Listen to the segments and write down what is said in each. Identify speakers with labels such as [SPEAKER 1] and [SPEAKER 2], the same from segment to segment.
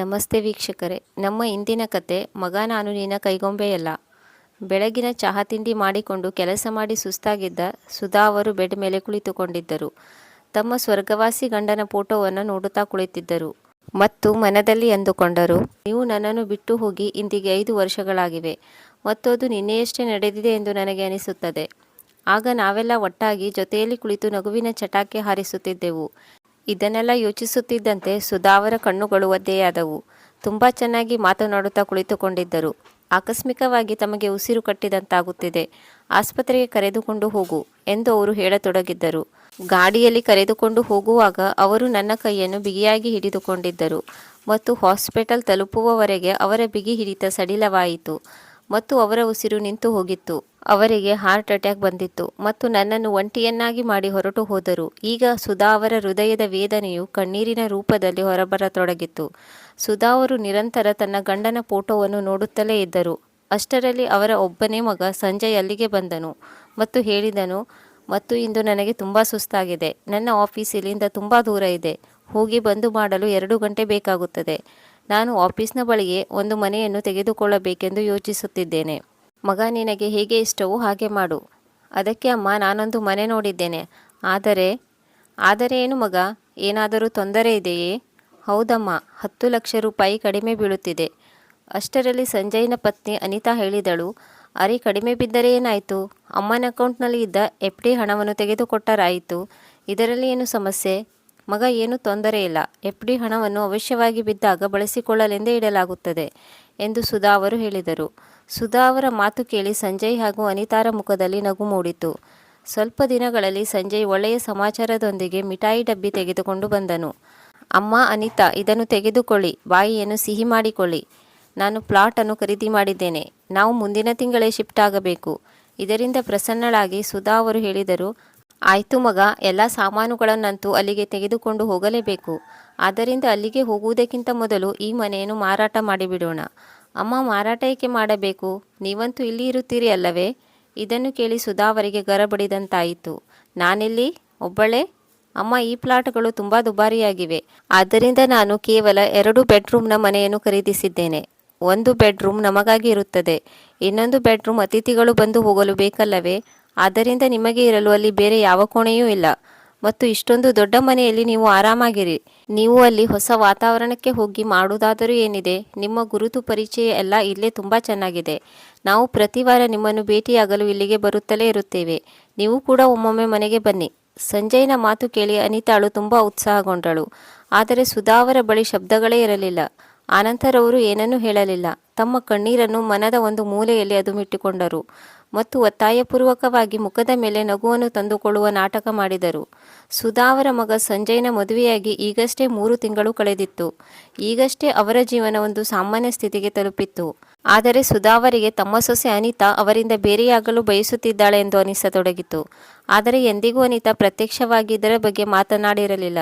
[SPEAKER 1] ನಮಸ್ತೆ ವೀಕ್ಷಕರೇ. ನಮ್ಮ ಇಂದಿನ ಕತೆ, ಮಗ ನಾನು ನಿನ್ನ ಕೈಗೊಂಬೆಯಲ್ಲ. ಬೆಳಗಿನ ಚಹಾ ತಿಂಡಿ ಮಾಡಿಕೊಂಡು ಕೆಲಸ ಮಾಡಿ ಸುಸ್ತಾಗಿದ್ದ ಸುಧಾ ಅವರು ಬೆಡ್ ಮೇಲೆ ಕುಳಿತುಕೊಂಡಿದ್ದರು. ತಮ್ಮ ಸ್ವರ್ಗವಾಸಿ ಗಂಡನ ಫೋಟೋವನ್ನು ನೋಡುತ್ತಾ ಕುಳಿತಿದ್ದರು. ಮತ್ತು ಮನದಲ್ಲಿ ಅಂದುಕೊಂಡರು, ನೀವು ನನ್ನನ್ನು ಬಿಟ್ಟು ಹೋಗಿ ಇಂದಿಗೆ ಐದು ವರ್ಷಗಳಾಗಿವೆ. ಮತ್ತು ಅದು ನಿನ್ನೆಯಷ್ಟೇ ನಡೆದಿದೆ ಎಂದು ನನಗೆ ಅನಿಸುತ್ತದೆ. ಆಗ ನಾವೆಲ್ಲ ಒಟ್ಟಾಗಿ ಜೊತೆಯಲ್ಲಿ ಕುಳಿತು ನಗುವಿನ ಚಟಾಕಿ ಹಾರಿಸುತ್ತಿದ್ದೆವು. ಇದನ್ನೆಲ್ಲ ಯೋಚಿಸುತ್ತಿದ್ದಂತೆ ಸುಧಾವರ ಕಣ್ಣುಗಳು ಒದ್ದೆಯಾದವು ತುಂಬ ಚೆನ್ನಾಗಿ ಮಾತನಾಡುತ್ತಾ ಕುಳಿತುಕೊಂಡಿದ್ದರು. ಆಕಸ್ಮಿಕವಾಗಿ ತಮಗೆ ಉಸಿರು ಕಟ್ಟಿದಂತಾಗುತ್ತಿದೆ. ಆಸ್ಪತ್ರೆಗೆ ಕರೆದುಕೊಂಡು ಹೋಗು ಎಂದು ಅವರು ಹೇಳತೊಡಗಿದ್ದರು. ಗಾಡಿಯಲ್ಲಿ ಕರೆದುಕೊಂಡು ಹೋಗುವಾಗ ಅವರು ನನ್ನ ಕೈಯನ್ನು ಬಿಗಿಯಾಗಿ ಹಿಡಿದುಕೊಂಡಿದ್ದರು ಮತ್ತು ಹಾಸ್ಪಿಟಲ್ ತಲುಪುವವರೆಗೆ ಅವರ ಬಿಗಿ ಹಿಡಿತ ಸಡಿಲವಾಯಿತು. ಮತ್ತು ಅವರ ಉಸಿರು ನಿಂತು ಹೋಗಿತ್ತು. ಅವರಿಗೆ ಹಾರ್ಟ್ ಅಟ್ಯಾಕ್ ಬಂದಿತ್ತು ಮತ್ತು ನನ್ನನ್ನು ಒಂಟಿಯನ್ನಾಗಿ ಮಾಡಿ ಹೊರಟು ಹೋದರು. ಈಗ ಸುಧಾ ಅವರ ಹೃದಯದ ವೇದನೆಯು ಕಣ್ಣೀರಿನ ರೂಪದಲ್ಲಿ ಹೊರಬರತೊಡಗಿತ್ತು. ಸುಧಾ ಅವರು ನಿರಂತರ ತನ್ನ ಗಂಡನ ಫೋಟೋವನ್ನು ನೋಡುತ್ತಲೇ ಇದ್ದರು. ಅಷ್ಟರಲ್ಲಿ ಅವರ ಒಬ್ಬನೇ ಮಗ ಸಂಜಯ್ ಅಲ್ಲಿಗೆ ಬಂದನು ಮತ್ತು ಹೇಳಿದನು, ಮತ್ತು ಇಂದು ನನಗೆ ತುಂಬ ಸುಸ್ತಾಗಿದೆ. ನನ್ನ ಆಫೀಸ್ ಇಲ್ಲಿಂದ ತುಂಬ ದೂರ ಇದೆ. ಹೋಗಿ ಬಂದು ಮಾಡಲು ಎರಡು ಗಂಟೆ ಬೇಕಾಗುತ್ತದೆ. ನಾನು ಆಫೀಸ್ನ ಬಳಿಯೇ ಒಂದು ಮನೆಯನ್ನು ತೆಗೆದುಕೊಳ್ಳಬೇಕೆಂದು ಯೋಚಿಸುತ್ತಿದ್ದೇನೆ. ಮಗ ನಿನಗೆ ಹೇಗೆ ಇಷ್ಟವೋ ಹಾಗೆ ಮಾಡು. ಅದಕ್ಕೆ ಅಮ್ಮ ನಾನೊಂದು ಮನೆ ನೋಡಿದ್ದೇನೆ. ಆದರೆ ಆದರೆ ಏನು ಮಗ? ಏನಾದರೂ ತೊಂದರೆ ಇದೆಯೇ? ಹೌದಮ್ಮ, ಹತ್ತು ಲಕ್ಷ ರೂಪಾಯಿ ಕಡಿಮೆ ಬೀಳುತ್ತಿದೆ. ಅಷ್ಟರಲ್ಲಿ ಸಂಜಯ್ನ ಪತ್ನಿ ಅನಿತಾ ಹೇಳಿದಳು, ಅರೆ, ಕಡಿಮೆ ಬಿದ್ದರೆ ಏನಾಯಿತು? ಅಮ್ಮನ ಅಕೌಂಟ್ನಲ್ಲಿ ಇದ್ದ ಎಫ್ ಡಿ ಹಣವನ್ನು ತೆಗೆದುಕೊಟ್ಟರಾಯಿತು. ಇದರಲ್ಲಿ ಏನು ಸಮಸ್ಯೆ? ಮಗ ಏನು ತೊಂದರೆ ಇಲ್ಲ. ಎಫ್ ಡಿ ಹಣವನ್ನು ಅವಶ್ಯವಾಗಿ ಬಿದ್ದಾಗ ಬಳಸಿಕೊಳ್ಳಲೆಂದೇ ಇಡಲಾಗುತ್ತದೆ ಎಂದು ಸುಧಾ ಅವರು ಹೇಳಿದರು. ಸುಧಾ ಅವರ ಮಾತು ಕೇಳಿ ಸಂಜಯ್ ಹಾಗೂ ಅನಿತಾರ ಮುಖದಲ್ಲಿ ನಗು ಮೂಡಿತು. ಸ್ವಲ್ಪ ದಿನಗಳಲ್ಲಿ ಸಂಜಯ್ ಒಳ್ಳೆಯ ಸಮಾಚಾರದೊಂದಿಗೆ ಮಿಠಾಯಿ ಡಬ್ಬಿ ತೆಗೆದುಕೊಂಡು ಬಂದನು. ಅಮ್ಮ, ಅನಿತಾ, ಇದನ್ನು ತೆಗೆದುಕೊಳ್ಳಿ. ಬಾಯಿಯನ್ನು ಸಿಹಿ ಮಾಡಿಕೊಳ್ಳಿ. ನಾನು ಪ್ಲಾಟನ್ನು ಖರೀದಿ ಮಾಡಿದ್ದೇನೆ. ನಾವು ಮುಂದಿನ ತಿಂಗಳೇ ಶಿಫ್ಟ್ ಆಗಬೇಕು. ಇದರಿಂದ ಪ್ರಸನ್ನಳಾಗಿ ಸುಧಾ ಅವರು ಹೇಳಿದರು ಆಯಿತು ಮಗ, ಎಲ್ಲ ಸಾಮಾನುಗಳನ್ನಂತೂ ಅಲ್ಲಿಗೆ ತೆಗೆದುಕೊಂಡು ಹೋಗಲೇಬೇಕು. ಆದ್ದರಿಂದ ಅಲ್ಲಿಗೆ ಹೋಗುವುದಕ್ಕಿಂತ ಮೊದಲು ಈ ಮನೆಯನ್ನು ಮಾರಾಟ ಮಾಡಿಬಿಡೋಣ. ಅಮ್ಮ, ಮಾರಾಟ ಏಕೆ ಮಾಡಬೇಕು? ನೀವಂತೂ ಇಲ್ಲಿ ಇರುತ್ತೀರಿ ಅಲ್ಲವೇ? ಇದನ್ನು ಕೇಳಿ ಸುಧಾ ಅವರಿಗೆ ಗರಬಡಿದಂತಾಯಿತು. ನಾನಿಲ್ಲಿ? ಒಬ್ಬಳೇ? ಅಮ್ಮ, ಈ ಪ್ಲಾಟ್ಗಳು ತುಂಬ ದುಬಾರಿಯಾಗಿವೆ. ಆದ್ದರಿಂದ ನಾನು ಕೇವಲ ಎರಡು ಬೆಡ್ರೂಮ್ನ ಮನೆಯನ್ನು ಖರೀದಿಸಿದ್ದೇನೆ. ಒಂದು ಬೆಡ್ರೂಮ್ ನಮಗಾಗಿ ಇರುತ್ತದೆ. ಇನ್ನೊಂದು ಬೆಡ್ರೂಮ್ ಅತಿಥಿಗಳು ಬಂದು ಹೋಗಲು ಬೇಕಲ್ಲವೇ? ಆದ್ದರಿಂದ ನಿಮಗೆ ಇರಲು ಅಲ್ಲಿ ಬೇರೆ ಯಾವ ಕೋಣೆಯೂ ಇಲ್ಲ. ಮತ್ತು ಇಷ್ಟೊಂದು ದೊಡ್ಡ ಮನೆಯಲ್ಲಿ ನೀವು ಆರಾಮಾಗಿರಿ. ನೀವು ಅಲ್ಲಿ ಹೊಸ ವಾತಾವರಣಕ್ಕೆ ಹೋಗಿ ಮಾಡುವುದಾದರೂ ಏನಿದೆ? ನಿಮ್ಮ ಗುರುತು ಪರಿಚಯ ಎಲ್ಲ ಇಲ್ಲೇ ತುಂಬ ಚೆನ್ನಾಗಿದೆ. ನಾವು ಪ್ರತಿ ವಾರ ನಿಮ್ಮನ್ನು ಭೇಟಿಯಾಗಲು ಇಲ್ಲಿಗೆ ಬರುತ್ತಲೇ ಇರುತ್ತೇವೆ. ನೀವು ಕೂಡ ಒಮ್ಮೊಮ್ಮೆ ಮನೆಗೆ ಬನ್ನಿ. ಸಂಜಯ್ನ ಮಾತು ಕೇಳಿ ಅನಿತಾಳು ತುಂಬ ಉತ್ಸಾಹಗೊಂಡಳು. ಆದರೆ ಸುಧಾವರ ಬಳಿ ಶಬ್ದಗಳೇ ಇರಲಿಲ್ಲ. ಆನಂತರ ಅವರು ಏನನ್ನೂ ಹೇಳಲಿಲ್ಲ. ತಮ್ಮ ಕಣ್ಣೀರನ್ನು ಮನದ ಒಂದು ಮೂಲೆಯಲ್ಲಿ ಅದುಮಿಟ್ಟುಕೊಂಡರು. ಮತ್ತು ಒತ್ತಾಯಪೂರ್ವಕವಾಗಿ ಮುಖದ ಮೇಲೆ ನಗುವನ್ನು ತಂದುಕೊಳ್ಳುವ ನಾಟಕ ಮಾಡಿದರು. ಸುಧಾವರ ಮಗ ಸಂಜಯ್ನ ಮದುವೆಯಾಗಿ ಈಗಷ್ಟೇ ಮೂರು ತಿಂಗಳು ಕಳೆದಿತ್ತು. ಈಗಷ್ಟೇ ಅವರ ಜೀವನ ಒಂದು ಸಾಮಾನ್ಯ ಸ್ಥಿತಿಗೆ ತಲುಪಿತ್ತು. ಆದರೆ ಸುಧಾವರಿಗೆ ತಮ್ಮ ಸೊಸೆ ಅನಿತಾ ಅವರಿಂದ ಬೇರೆಯಾಗಲು ಬಯಸುತ್ತಿದ್ದಾಳೆ ಎಂದು ಅನಿಸತೊಡಗಿತು. ಆದರೆ ಎಂದಿಗೂ ಅನಿತಾ ಪ್ರತ್ಯಕ್ಷವಾಗಿ ಇದರ ಬಗ್ಗೆ ಮಾತನಾಡಿರಲಿಲ್ಲ.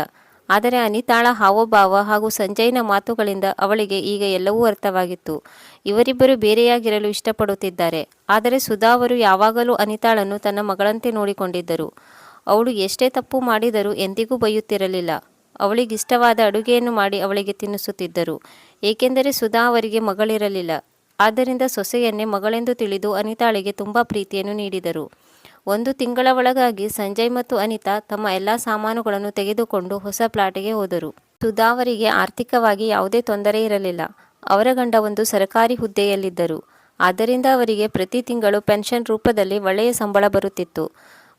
[SPEAKER 1] ಆದರೆ ಅನಿತಾಳ ಹಾವಭಾವ ಹಾಗೂ ಸಂಜಯ್ನ ಮಾತುಗಳಿಂದ ಅವಳಿಗೆ ಈಗ ಎಲ್ಲವೂ ಅರ್ಥವಾಗಿತ್ತು. ಇವರಿಬ್ಬರು ಬೇರೆಯಾಗಿರಲು ಇಷ್ಟಪಡುತ್ತಿದ್ದಾರೆ. ಆದರೆ ಸುಧಾ ಅವರು ಯಾವಾಗಲೂ ಅನಿತಾಳನ್ನು ತನ್ನ ಮಗಳಂತೆ ನೋಡಿಕೊಂಡಿದ್ದರು. ಅವಳು ಎಷ್ಟೇ ತಪ್ಪು ಮಾಡಿದರೂ ಎಂದಿಗೂ ಬೈಯುತ್ತಿರಲಿಲ್ಲ. ಅವಳಿಗಿಷ್ಟವಾದ ಅಡುಗೆಯನ್ನು ಮಾಡಿ ಅವಳಿಗೆ ತಿನ್ನಿಸುತ್ತಿದ್ದರು. ಏಕೆಂದರೆ ಸುಧಾ ಅವರಿಗೆ ಮಗಳಿರಲಿಲ್ಲ. ಆದ್ದರಿಂದ ಸೊಸೆಯನ್ನೇ ಮಗಳೆಂದು ತಿಳಿದು ಅನಿತಾಳಿಗೆ ತುಂಬ ಪ್ರೀತಿಯನ್ನು ನೀಡಿದರು. ಒಂದು ತಿಂಗಳ ಒಳಗಾಗಿ ಸಂಜಯ್ ಮತ್ತು ಅನಿತಾ ತಮ್ಮ ಎಲ್ಲ ಸಾಮಾನುಗಳನ್ನು ತೆಗೆದುಕೊಂಡು ಹೊಸ ಪ್ಲಾಟಿಗೆ ಹೋದರು. ಸುಧಾ ಅವರಿಗೆ ಆರ್ಥಿಕವಾಗಿ ಯಾವುದೇ ತೊಂದರೆ ಇರಲಿಲ್ಲ. ಅವರ ಗಂಡ ಒಂದು ಸರ್ಕಾರಿ ಹುದ್ದೆಯಲ್ಲಿದ್ದರು. ಆದ್ದರಿಂದ ಅವರಿಗೆ ಪ್ರತಿ ತಿಂಗಳು ಪೆನ್ಷನ್ ರೂಪದಲ್ಲಿ ಒಳ್ಳೆಯ ಸಂಬಳ ಬರುತ್ತಿತ್ತು.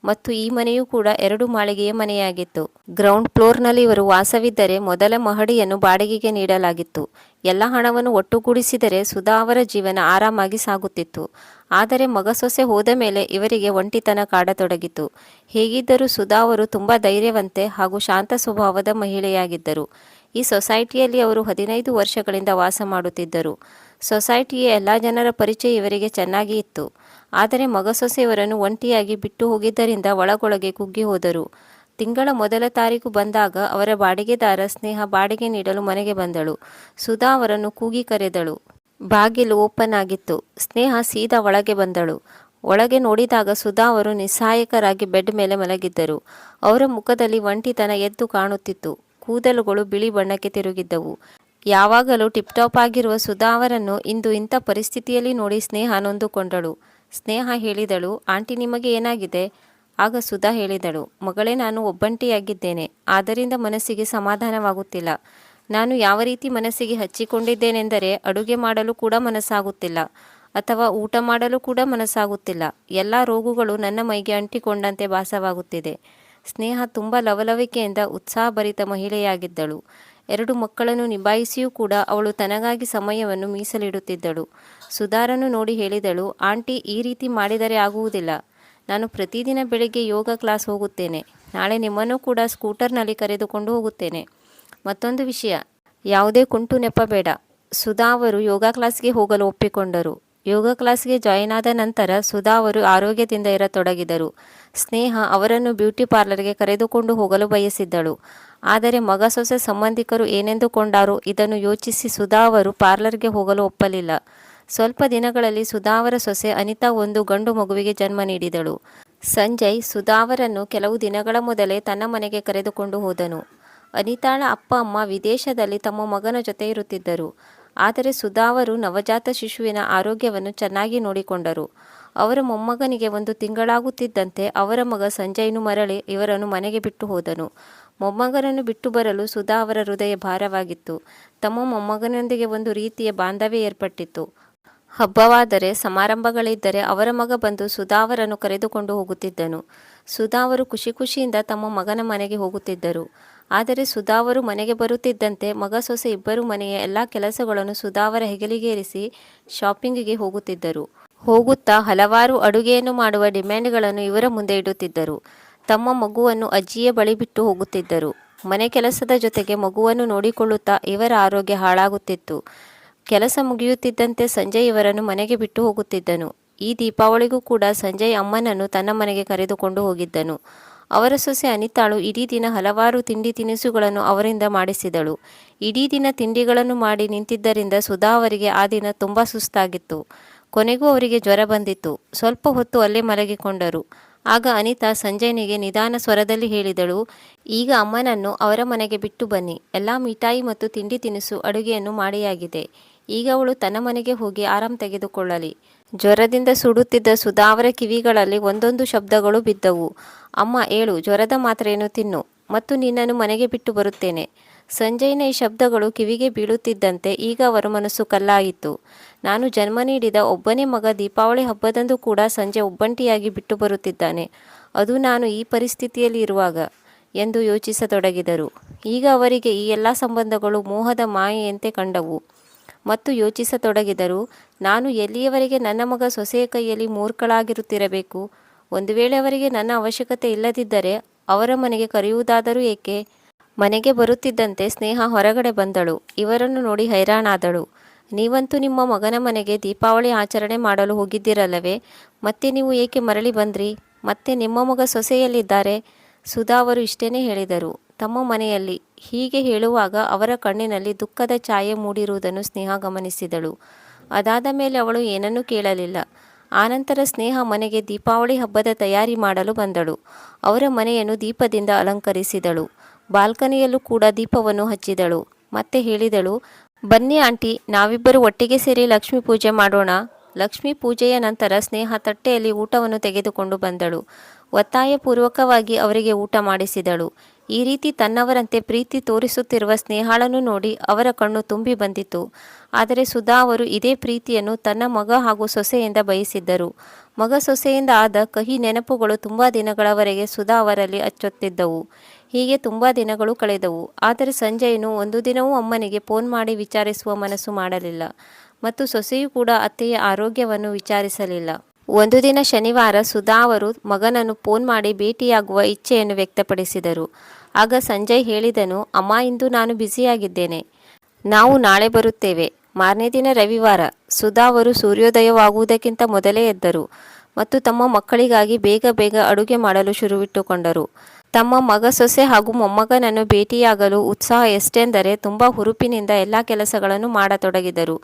[SPEAKER 1] ಮತ್ತು ಈ ಮನೆಯೂ ಕೂಡ ಎರಡು ಮಾಳಿಗೆಯ ಮನೆಯಾಗಿತ್ತು. ಗ್ರೌಂಡ್ ಫ್ಲೋರ್ನಲ್ಲಿ ಇವರು ವಾಸವಿದ್ದರೆ ಮೊದಲ ಮಹಡಿಯನ್ನು ಬಾಡಿಗೆಗೆ ನೀಡಲಾಗಿತ್ತು. ಎಲ್ಲ ಹಣವನ್ನು ಒಟ್ಟುಗೂಡಿಸಿದರೆ ಸುಧಾ ಅವರ ಜೀವನ ಆರಾಮಾಗಿ ಸಾಗುತ್ತಿತ್ತು. ಆದರೆ ಮಗ ಸೊಸೆ ಹೋದ ಮೇಲೆ ಇವರಿಗೆ ಒಂಟಿತನ ಕಾಡತೊಡಗಿತು. ಹೇಗಿದ್ದರೂ ಸುಧಾ ಅವರು ತುಂಬ ಧೈರ್ಯವಂತೆ ಹಾಗೂ ಶಾಂತ ಸ್ವಭಾವದ ಮಹಿಳೆಯಾಗಿದ್ದರು. ಈ ಸೊಸೈಟಿಯಲ್ಲಿ ಅವರು ಹದಿನೈದು ವರ್ಷಗಳಿಂದ ವಾಸ ಮಾಡುತ್ತಿದ್ದರು. ಸೊಸೈಟಿಯ ಎಲ್ಲ ಜನರ ಪರಿಚಯ ಇವರಿಗೆ ಚೆನ್ನಾಗಿ ಇತ್ತು. ಆದರೆ ಮಗ ಸೊಸೆಯವರನ್ನು ಒಂಟಿಯಾಗಿ ಬಿಟ್ಟು ಹೋಗಿದ್ದರಿಂದ ಒಳಗೊಳಗೆ ಕುಗ್ಗಿ ಹೋದರು. ತಿಂಗಳ ಮೊದಲ ತಾರೀಕು ಬಂದಾಗ ಅವರ ಬಾಡಿಗೆದಾರ ಸ್ನೇಹ ಬಾಡಿಗೆ ನೀಡಲು ಮನೆಗೆ ಬಂದಳು. ಸುಧಾ ಅವರನ್ನು ಕೂಗಿ ಕರೆದಳು. ಬಾಗಿಲು ಓಪನ್ ಆಗಿತ್ತು. ಸ್ನೇಹ ಸೀದಾ ಒಳಗೆ ಬಂದಳು. ಒಳಗೆ ನೋಡಿದಾಗ ಸುಧಾ ಅವರು ನಿಸ್ಸಹಾಯಕರಾಗಿ ಬೆಡ್ ಮೇಲೆ ಮಲಗಿದ್ದರು. ಅವರ ಮುಖದಲ್ಲಿ ಒಂಟಿತನ ಎದ್ದು ಕಾಣುತ್ತಿತ್ತು. ಕೂದಲುಗಳು ಬಿಳಿ ಬಣ್ಣಕ್ಕೆ ತಿರುಗಿದ್ದವು. ಯಾವಾಗಲೂ ಟಿಪ್ ಟಾಪ್ ಆಗಿರುವ ಸುಧಾ ಅವರನ್ನು ಇಂದು ಇಂಥ ಪರಿಸ್ಥಿತಿಯಲ್ಲಿ ನೋಡಿ ಸ್ನೇಹ ನೊಂದುಕೊಂಡಳು. ಸ್ನೇಹ ಹೇಳಿದಳು, ಆಂಟಿ ನಿಮಗೆ ಏನಾಗಿದೆ? ಆಗ ಸುಧಾ ಹೇಳಿದಳು, ಮಗಳೇ, ನಾನು ಒಬ್ಬಂಟಿಯಾಗಿದ್ದೇನೆ. ಆದ್ದರಿಂದ ಮನಸ್ಸಿಗೆ ಸಮಾಧಾನವಾಗುತ್ತಿಲ್ಲ. ನಾನು ಯಾವ ರೀತಿ ಮನಸ್ಸಿಗೆ ಹಚ್ಚಿಕೊಂಡಿದ್ದೇನೆಂದರೆ ಅಡುಗೆ ಮಾಡಲು ಕೂಡ ಮನಸ್ಸಾಗುತ್ತಿಲ್ಲ ಅಥವಾ ಊಟ ಮಾಡಲು ಕೂಡ ಮನಸ್ಸಾಗುತ್ತಿಲ್ಲ. ಎಲ್ಲ ರೋಗಗಳು ನನ್ನ ಮೈಗೆ ಅಂಟಿಕೊಂಡಂತೆ ಭಾಸವಾಗುತ್ತಿದೆ. ಸ್ನೇಹ ತುಂಬ ಲವಲವಿಕೆಯಿಂದ ಉತ್ಸಾಹಭರಿತ ಮಹಿಳೆಯಾಗಿದ್ದಳು. ಎರಡು ಮಕ್ಕಳನ್ನು ನಿಭಾಯಿಸಿಯೂ ಕೂಡ ಅವಳು ತನಗಾಗಿ ಸಮಯವನ್ನು ಮೀಸಲಿಡುತ್ತಿದ್ದಳು. ಸುಧಾರನ್ನು ನೋಡಿ ಹೇಳಿದಳು, ಆಂಟಿ, ಈ ರೀತಿ ಮಾಡಿದರೆ ಆಗುವುದಿಲ್ಲ. ನಾನು ಪ್ರತಿದಿನ ಬೆಳಿಗ್ಗೆ ಯೋಗ ಕ್ಲಾಸ್ ಹೋಗುತ್ತೇನೆ. ನಾಳೆ ನಿಮ್ಮನ್ನು ಕೂಡ ಸ್ಕೂಟರ್ನಲ್ಲಿ ಕರೆದುಕೊಂಡು ಹೋಗುತ್ತೇನೆ. ಮತ್ತೊಂದು ವಿಷಯ, ಯಾವುದೇ ಕುಂಟು ನೆಪ ಬೇಡ. ಸುಧಾ ಅವರು ಯೋಗ ಕ್ಲಾಸ್ಗೆ ಹೋಗಲು ಒಪ್ಪಿಕೊಂಡರು. ಯೋಗ ಕ್ಲಾಸ್ಗೆ ಜಾಯಿನ್ ಆದ ನಂತರ ಸುಧಾ ಅವರು ಆರೋಗ್ಯದಿಂದ ಇರತೊಡಗಿದರು. ಸ್ನೇಹ ಅವರನ್ನು ಬ್ಯೂಟಿ ಪಾರ್ಲರ್ಗೆ ಕರೆದುಕೊಂಡು ಹೋಗಲು ಬಯಸಿದ್ದಳು. ಆದರೆ ಮಗ ಸೊಸೆ ಸಂಬಂಧಿಕರು ಏನೆಂದುಕೊಂಡಾರೋ ಇದನ್ನು ಯೋಚಿಸಿ ಸುಧಾ ಅವರು ಪಾರ್ಲರ್ಗೆ ಹೋಗಲು ಒಪ್ಪಲಿಲ್ಲ. ಸ್ವಲ್ಪ ದಿನಗಳಲ್ಲಿ ಸುಧಾ ಅವರ ಸೊಸೆ ಅನಿತಾ ಒಂದು ಗಂಡು ಮಗುವಿಗೆ ಜನ್ಮ ನೀಡಿದಳು. ಸಂಜಯ್ ಸುಧಾ ಅವರನ್ನು ಕೆಲವು ದಿನಗಳ ಮೊದಲೇ ತನ್ನ ಮನೆಗೆ ಕರೆದುಕೊಂಡು ಹೋದನು. ಅನಿತಾಳ ಅಪ್ಪ ಅಮ್ಮ ವಿದೇಶದಲ್ಲಿ ತಮ್ಮ ಮಗನ ಜೊತೆ ಇರುತ್ತಿದ್ದರು. ಆದರೆ ಸುಧಾ ಅವರು ನವಜಾತ ಶಿಶುವಿನ ಆರೋಗ್ಯವನ್ನು ಚೆನ್ನಾಗಿ ನೋಡಿಕೊಂಡರು. ಅವರ ಮೊಮ್ಮಗನಿಗೆ ಒಂದು ತಿಂಗಳಾಗುತ್ತಿದ್ದಂತೆ ಅವರ ಮಗ ಸಂಜಯ್ನು ಮರಳಿ ಇವರನ್ನು ಮನೆಗೆ ಬಿಟ್ಟು ಹೋದನು. ಮೊಮ್ಮಗನನ್ನು ಬಿಟ್ಟು ಬರಲು ಸುಧಾ ಅವರ ಹೃದಯ ಭಾರವಾಗಿತ್ತು. ತಮ್ಮ ಮೊಮ್ಮಗನೊಂದಿಗೆ ಒಂದು ರೀತಿಯ ಬಾಂಧವ್ಯ ಏರ್ಪಟ್ಟಿತ್ತು. ಹಬ್ಬವಾದರೆ ಸಮಾರಂಭಗಳಿದ್ದರೆ ಅವರ ಮಗ ಬಂದು ಸುಧಾ ಅವರನ್ನು ಕರೆದುಕೊಂಡು ಹೋಗುತ್ತಿದ್ದನು. ಸುಧಾ ಅವರು ಖುಷಿ ಖುಷಿಯಿಂದ ತಮ್ಮ ಮಗನ ಮನೆಗೆ ಹೋಗುತ್ತಿದ್ದರು. ಆದರೆ ಸುಧಾವರು ಮನೆಗೆ ಬರುತ್ತಿದ್ದಂತೆ ಮಗ ಸೊಸೆ ಇಬ್ಬರು ಮನೆಯ ಎಲ್ಲ ಕೆಲಸಗಳನ್ನು ಸುಧಾವರ ಹೆಗಲಿಗೇರಿಸಿ ಶಾಪಿಂಗಿಗೆ ಹೋಗುತ್ತಿದ್ದರು. ಹೋಗುತ್ತಾ ಹಲವಾರು ಅಡುಗೆಯನ್ನು ಮಾಡುವ ಡಿಮ್ಯಾಂಡ್ಗಳನ್ನು ಇವರ ಮುಂದೆ ಇಡುತ್ತಿದ್ದರು. ತಮ್ಮ ಮಗುವನ್ನು ಅಜ್ಜಿಯ ಬಳಿ ಬಿಟ್ಟು ಹೋಗುತ್ತಿದ್ದರು. ಮನೆ ಕೆಲಸದ ಜೊತೆಗೆ ಮಗುವನ್ನು ನೋಡಿಕೊಳ್ಳುತ್ತಾ ಇವರ ಆರೋಗ್ಯ ಹಾಳಾಗುತ್ತಿತ್ತು. ಕೆಲಸ ಮುಗಿಯುತ್ತಿದ್ದಂತೆ ಸಂಜಯ್ ಇವರನ್ನು ಮನೆಗೆ ಬಿಟ್ಟು ಹೋಗುತ್ತಿದ್ದನು. ಈ ದೀಪಾವಳಿಗೂ ಕೂಡ ಸಂಜಯ್ ಅಮ್ಮನನ್ನು ತನ್ನ ಮನೆಗೆ ಕರೆದುಕೊಂಡು ಹೋಗಿದ್ದನು. ಅವರ ಸೊಸೆ ಅನಿತಾಳು ಇಡೀ ದಿನ ಹಲವಾರು ತಿಂಡಿ ತಿನಿಸುಗಳನ್ನು ಅವರಿಂದ ಮಾಡಿಸಿದಳು. ಇಡೀ ದಿನ ತಿಂಡಿಗಳನ್ನು ಮಾಡಿ ನಿಂತಿದ್ದರಿಂದ ಸುಧಾ ಅವರಿಗೆ ಆ ದಿನ ತುಂಬ ಸುಸ್ತಾಗಿತ್ತು. ಕೊನೆಗೂ ಅವರಿಗೆ ಜ್ವರ ಬಂದಿತ್ತು. ಸ್ವಲ್ಪ ಹೊತ್ತು ಅಲ್ಲೇ ಮಲಗಿಕೊಂಡರು. ಆಗ ಅನಿತಾ ಸಂಜಯನಿಗೆ ನಿಧಾನ ಸ್ವರದಲ್ಲಿ ಹೇಳಿದಳು, ಈಗ ಅಮ್ಮನನ್ನು ಅವರ ಮನೆಗೆ ಬಿಟ್ಟು ಬನ್ನಿ. ಎಲ್ಲ ಮಿಠಾಯಿ ಮತ್ತು ತಿಂಡಿ ತಿನಿಸು ಅಡುಗೆಯನ್ನು ಮಾಡಿಯಾಗಿದೆ. ಈಗ ಅವಳು ತನ್ನ ಮನೆಗೆ ಹೋಗಿ ಆರಾಮ್ ತೆಗೆದುಕೊಳ್ಳಲಿ. ಜ್ವರದಿಂದ ಸುಡುತ್ತಿದ್ದ ಸುಧಾವರ ಕಿವಿಗಳಲ್ಲಿ ಒಂದೊಂದು ಶಬ್ದಗಳು ಬಿದ್ದವು. ಅಮ್ಮ, ಏಳು, ಜ್ವರದ ಮಾತ್ರೆಯನ್ನು ತಿನ್ನು ಮತ್ತು ನಿನ್ನನ್ನು ಮನೆಗೆ ಬಿಟ್ಟು ಬರುತ್ತೇನೆ ಸಂಜಯ್ನ ಈ ಶಬ್ದಗಳು ಕಿವಿಗೆ ಬೀಳುತ್ತಿದ್ದಂತೆ ಈಗ ಅವರ ಮನಸ್ಸು ಕಲ್ಲಾಯಿತು. ನಾನು ಜನ್ಮ ನೀಡಿದ ಒಬ್ಬನೇ ಮಗ ದೀಪಾವಳಿ ಹಬ್ಬದಂದು ಕೂಡ ಸಂಜೆ ಒಬ್ಬಂಟಿಯಾಗಿ ಬಿಟ್ಟು ಬರುತ್ತಿದ್ದಾನೆ. ಅದು ನಾನು ಈ ಪರಿಸ್ಥಿತಿಯಲ್ಲಿ ಇರುವಾಗ ಎಂದು ಯೋಚಿಸತೊಡಗಿದರು. ಈಗ ಅವರಿಗೆ ಈ ಎಲ್ಲ ಸಂಬಂಧಗಳು ಮೋಹದ ಮಾಯೆಯಂತೆ ಕಂಡವು. ಮತ್ತು ಯೋಚಿಸತೊಡಗಿದರು, ನಾನು ಎಲ್ಲಿಯವರೆಗೆ ನನ್ನ ಮಗ ಸೊಸೆಯ ಕೈಯಲ್ಲಿ ಮೂರ್ಖಳಾಗಿರುತ್ತಿರಬೇಕು? ಒಂದು ವೇಳೆ ಅವರಿಗೆ ನನ್ನ ಅವಶ್ಯಕತೆ ಇಲ್ಲದಿದ್ದರೆ ಅವರ ಮನೆಗೆ ಕರೆಯುವುದಾದರೂ ಏಕೆ? ಮನೆಗೆ ಬರುತ್ತಿದ್ದಂತೆ ಸ್ನೇಹ ಹೊರಗಡೆ ಬಂದಳು, ಇವರನ್ನು ನೋಡಿ ಹೈರಾಣಾದಳು. ನೀವಂತೂ ನಿಮ್ಮ ಮಗನ ಮನೆಗೆ ದೀಪಾವಳಿ ಆಚರಣೆ ಮಾಡಲು ಹೋಗಿದ್ದಿರಲ್ಲವೇ? ಮತ್ತೆ ನೀವು ಏಕೆ ಮರಳಿ ಬಂದ್ರಿ? ಮತ್ತೆ ನಿಮ್ಮ ಮಗ ಸೊಸೆಯಲ್ಲಿದ್ದಾರೆ? ಸುಧಾ ಅವರು ಇಷ್ಟೇನೆ ಹೇಳಿದರು. ತಮ್ಮ ಮನೆಯಲ್ಲಿ ಹೀಗೆ ಹೇಳುವಾಗ ಅವರ ಕಣ್ಣಿನಲ್ಲಿ ದುಃಖದ ಛಾಯೆ ಮೂಡಿರುವುದನ್ನು ಸ್ನೇಹ ಗಮನಿಸಿದಳು. ಅದಾದ ಮೇಲೆ ಅವಳು ಏನನ್ನೂ ಕೇಳಲಿಲ್ಲ. ಆನಂತರ ಸ್ನೇಹ ಮನೆಗೆ ದೀಪಾವಳಿ ಹಬ್ಬದ ತಯಾರಿ ಮಾಡಲು ಬಂದಳು. ಅವರ ಮನೆಯನ್ನು ದೀಪದಿಂದ ಅಲಂಕರಿಸಿದಳು. ಬಾಲ್ಕನಿಯಲ್ಲೂ ಕೂಡ ದೀಪವನ್ನು ಹಚ್ಚಿದಳು. ಮತ್ತೆ ಹೇಳಿದಳು, ಬನ್ನಿ ಆಂಟಿ, ನಾವಿಬ್ಬರು ಒಟ್ಟಿಗೆ ಸೇರಿ ಲಕ್ಷ್ಮೀ ಪೂಜೆ ಮಾಡೋಣ. ಲಕ್ಷ್ಮೀ ಪೂಜೆಯ ನಂತರ ಸ್ನೇಹ ತಟ್ಟೆಯಲ್ಲಿ ಊಟವನ್ನು ತೆಗೆದುಕೊಂಡು ಬಂದಳು. ಒತ್ತಾಯಪೂರ್ವಕವಾಗಿ ಅವರಿಗೆ ಊಟ ಮಾಡಿಸಿದಳು. ಈ ರೀತಿ ತನ್ನವರಂತೆ ಪ್ರೀತಿ ತೋರಿಸುತ್ತಿರುವ ಸ್ನೇಹಾಳನ್ನು ನೋಡಿ ಅವರ ಕಣ್ಣು ತುಂಬಿ ಬಂದಿತು. ಆದರೆ ಸುಧಾ ಅವರು ಇದೇ ಪ್ರೀತಿಯನ್ನು ತನ್ನ ಮಗ ಹಾಗೂ ಸೊಸೆಯಿಂದ ಬಯಸಿದ್ದರು. ಮಗ ಸೊಸೆಯಿಂದ ಆದ ಕಹಿ ನೆನಪುಗಳು ತುಂಬ ದಿನಗಳವರೆಗೆ ಸುಧಾ ಅವರಲ್ಲಿ ಅಚ್ಚೊತ್ತಿದ್ದವು. ಹೀಗೆ ತುಂಬ ದಿನಗಳು ಕಳೆದವು. ಆದರೆ ಸಂಜಯನು ಒಂದು ದಿನವೂ ಅಮ್ಮನಿಗೆ ಫೋನ್ ಮಾಡಿ ವಿಚಾರಿಸುವ ಮನಸ್ಸು ಮಾಡಲಿಲ್ಲ. ಮತ್ತು ಸೊಸೆಯೂ ಕೂಡ ಅತ್ತೆಯ ಆರೋಗ್ಯವನ್ನು ವಿಚಾರಿಸಲಿಲ್ಲ. ಒಂದು ದಿನ ಶನಿವಾರ ಸುಧಾ ಅವರು ಮಗನನ್ನು ಫೋನ್ ಮಾಡಿ ಭೇಟಿಯಾಗುವ ಇಚ್ಛೆಯನ್ನು ವ್ಯಕ್ತಪಡಿಸಿದರು. ಆಗ ಸಂಜಯ್ ಹೇಳಿದನು, ಅಮ್ಮ, ಇಂದು ನಾನು ಬ್ಯುಸಿಯಾಗಿದ್ದೇನೆ. ನಾವು ನಾಳೆ ಬರುತ್ತೇವೆ. ಮಾರನೇ ದಿನ ರವಿವಾರ. ಸುಧಾ ಅವರು ಸೂರ್ಯೋದಯವಾಗುವುದಕ್ಕಿಂತ ಮೊದಲೇ ಎದ್ದರು ಮತ್ತು ತಮ್ಮ ಮಕ್ಕಳಿಗಾಗಿ ಬೇಗ ಬೇಗ ಅಡುಗೆ ಮಾಡಲು ಶುರುವಿಟ್ಟುಕೊಂಡರು. ತಮ್ಮ ಮಗ ಸೊಸೆ ಹಾಗೂ ಮೊಮ್ಮಗನನ್ನು ಭೇಟಿಯಾಗಲು ಉತ್ಸಾಹ ಎಷ್ಟೆಂದರೆ ತುಂಬ ಹುರುಪಿನಿಂದ ಎಲ್ಲ ಕೆಲಸಗಳನ್ನು ಮಾಡತೊಡಗಿದರು.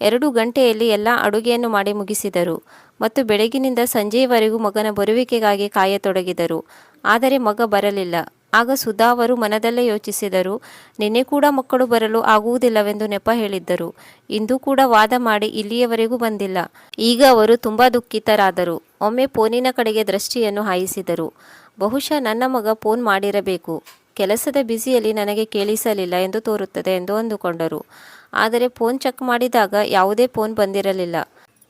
[SPEAKER 1] ಎರಡು ಗಂಟೆಯಲ್ಲಿ ಎಲ್ಲ ಅಡುಗೆಯನ್ನು ಮಾಡಿ ಮುಗಿಸಿದರು ಮತ್ತು ಬೆಳಗಿನಿಂದ ಸಂಜೆಯವರೆಗೂ ಮಗನ ಬರುವಿಕೆಗಾಗಿ ಕಾಯತೊಡಗಿದರು. ಆದರೆ ಮಗ ಬರಲಿಲ್ಲ. ಆಗ ಸುಧಾ ಅವರು ಮನದಲ್ಲೇ ಯೋಚಿಸಿದರು, ನಿನ್ನೆ ಕೂಡ ಮಕ್ಕಳು ಬರಲು ಆಗುವುದಿಲ್ಲವೆಂದು ನೆಪ ಹೇಳಿದ್ದರು. ಇಂದು ಕೂಡ ವಾದ ಮಾಡಿ ಇಲ್ಲಿಯವರೆಗೂ ಬಂದಿಲ್ಲ. ಈಗ ಅವರು ತುಂಬಾ ದುಃಖಿತರಾದರು. ಒಮ್ಮೆ ಫೋನಿನ ಕಡೆಗೆ ದೃಷ್ಟಿಯನ್ನು ಹಾಯಿಸಿದರು. ಬಹುಶಃ ನನ್ನ ಮಗ ಫೋನ್ ಮಾಡಿರಬೇಕು. ಕೆಲಸದ ಬ್ಯುಸಿಯಲ್ಲಿ ನನಗೆ ಕೇಳಿಸಲಿಲ್ಲ ಎಂದು ತೋರುತ್ತದೆ ಎಂದು ಅಂದುಕೊಂಡರು. ಆದರೆ ಫೋನ್ ಚೆಕ್ ಮಾಡಿದಾಗ ಯಾವುದೇ ಫೋನ್ ಬಂದಿರಲಿಲ್ಲ.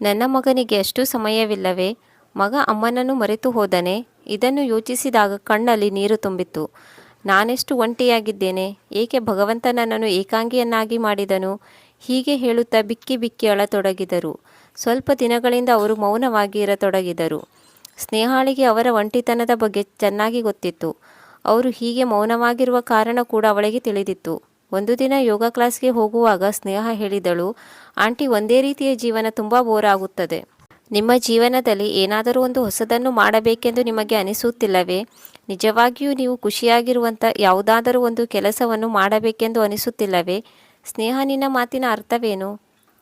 [SPEAKER 1] ನನ್ನ ಮಗನಿಗೆ ಅಷ್ಟು ಸಮಯವಿಲ್ಲವೇ? ಮಗ ಅಮ್ಮನನ್ನು ಮರೆತು ಹೋದನೆ? ಇದನ್ನು ಯೋಚಿಸಿದಾಗ ಕಣ್ಣಲ್ಲಿ ನೀರು ತುಂಬಿತ್ತು. ನಾನೆಷ್ಟು ಒಂಟಿಯಾಗಿದ್ದೇನೆ? ಏಕೆ ಭಗವಂತ ನನ್ನನ್ನು ಏಕಾಂಗಿಯನ್ನಾಗಿ ಮಾಡಿದನು? ಹೀಗೆ ಹೇಳುತ್ತಾ ಬಿಕ್ಕಿ ಬಿಕ್ಕಿ ಅಳತೊಡಗಿದರು. ಸ್ವಲ್ಪ ದಿನಗಳಿಂದ ಅವರು ಮೌನವಾಗಿ ಇರತೊಡಗಿದರು. ಸ್ನೇಹಾಳಿಗೆ ಅವರ ಒಂಟಿತನದ ಬಗ್ಗೆ ಚೆನ್ನಾಗಿ ಗೊತ್ತಿತ್ತು. ಅವರು ಹೀಗೆ ಮೌನವಾಗಿರುವ ಕಾರಣ ಕೂಡ ಅವಳಿಗೆ ತಿಳಿದಿತ್ತು. ಒಂದು ದಿನ ಯೋಗ ಕ್ಲಾಸ್ಗೆ ಹೋಗುವಾಗ ಸ್ನೇಹ ಹೇಳಿದಳು, ಆಂಟಿ, ಒಂದೇ ರೀತಿಯ ಜೀವನ ತುಂಬ ಬೋರ್ ಆಗುತ್ತದೆ. ನಿಮ್ಮ ಜೀವನದಲ್ಲಿ ಏನಾದರೂ ಒಂದು ಹೊಸದನ್ನು ಮಾಡಬೇಕೆಂದು ನಿಮಗೆ ಅನಿಸುತ್ತಿಲ್ಲವೇ? ನಿಜವಾಗಿಯೂ ನೀವು ಖುಷಿಯಾಗಿರುವಂಥ ಯಾವುದಾದರೂ ಒಂದು ಕೆಲಸವನ್ನು ಮಾಡಬೇಕೆಂದು ಅನಿಸುತ್ತಿಲ್ಲವೇ? ಸ್ನೇಹ, ನಿನ್ನ ಮಾತಿನ ಅರ್ಥವೇನು?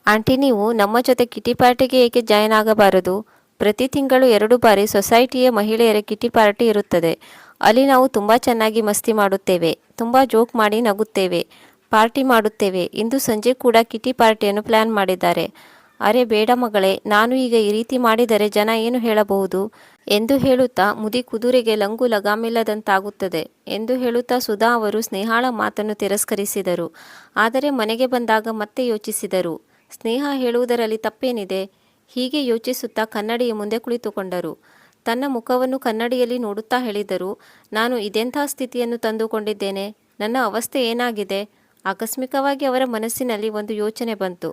[SPEAKER 1] ಆಂಟಿ, ನೀವು ನಮ್ಮ ಜೊತೆ ಕಿಟಿ ಪಾರ್ಟಿಗೆ ಏಕೆ ಜಾಯ್ನ್ ಆಗಬಾರದು? ಪ್ರತಿ ತಿಂಗಳು ಎರಡು ಬಾರಿ ಸೊಸೈಟಿಯ ಮಹಿಳೆಯರ ಕಿಟಿ ಪಾರ್ಟಿ ಇರುತ್ತದೆ. ಅಲ್ಲಿ ನಾವು ತುಂಬ ಚೆನ್ನಾಗಿ ಮಸ್ತಿ ಮಾಡುತ್ತೇವೆ. ತುಂಬ ಜೋಕ್ ಮಾಡಿ ನಗುತ್ತೇವೆ. ಪಾರ್ಟಿ ಮಾಡುತ್ತೇವೆ. ಇಂದು ಸಂಜೆ ಕೂಡ ಕಿಟಿ ಪಾರ್ಟಿಯನ್ನು ಪ್ಲ್ಯಾನ್ ಮಾಡಿದ್ದಾರೆ. ಅರೆ ಬೇಡ ಮಗಳೇ, ನಾನು ಈಗ ಈ ರೀತಿ ಮಾಡಿದರೆ ಜನ ಏನು ಹೇಳಬಹುದು? ಎಂದು ಹೇಳುತ್ತಾ ಮುದಿ ಕುದುರೆಗೆ ಲಂಗು ಲಗಾಮಿಲ್ಲದಂತಾಗುತ್ತದೆ ಎಂದು ಹೇಳುತ್ತಾ ಸುಧಾ ಅವರು ಸ್ನೇಹಾಳ ಮಾತನ್ನು ತಿರಸ್ಕರಿಸಿದರು. ಆದರೆ ಮನೆಗೆ ಬಂದಾಗ ಮತ್ತೆ ಯೋಚಿಸಿದರು. ಸ್ನೇಹ ಹೇಳುವುದರಲ್ಲಿ ತಪ್ಪೇನಿದೆ? ಹೀಗೆ ಯೋಚಿಸುತ್ತಾ ಕನ್ನಡಿಯ ಮುಂದೆ ಕುಳಿತುಕೊಂಡರು. ತನ್ನ ಮುಖವನ್ನು ಕನ್ನಡಿಯಲ್ಲಿ ನೋಡುತ್ತಾ ಹೇಳಿದರು, ನಾನು ಇದೆಂಥ ಸ್ಥಿತಿಯನ್ನು ತಂದುಕೊಂಡಿದ್ದೇನೆ? ನನ್ನ ಅವಸ್ಥೆ ಏನಾಗಿದೆ? ಆಕಸ್ಮಿಕವಾಗಿ ಅವರ ಮನಸ್ಸಿನಲ್ಲಿ ಒಂದು ಯೋಚನೆ ಬಂತು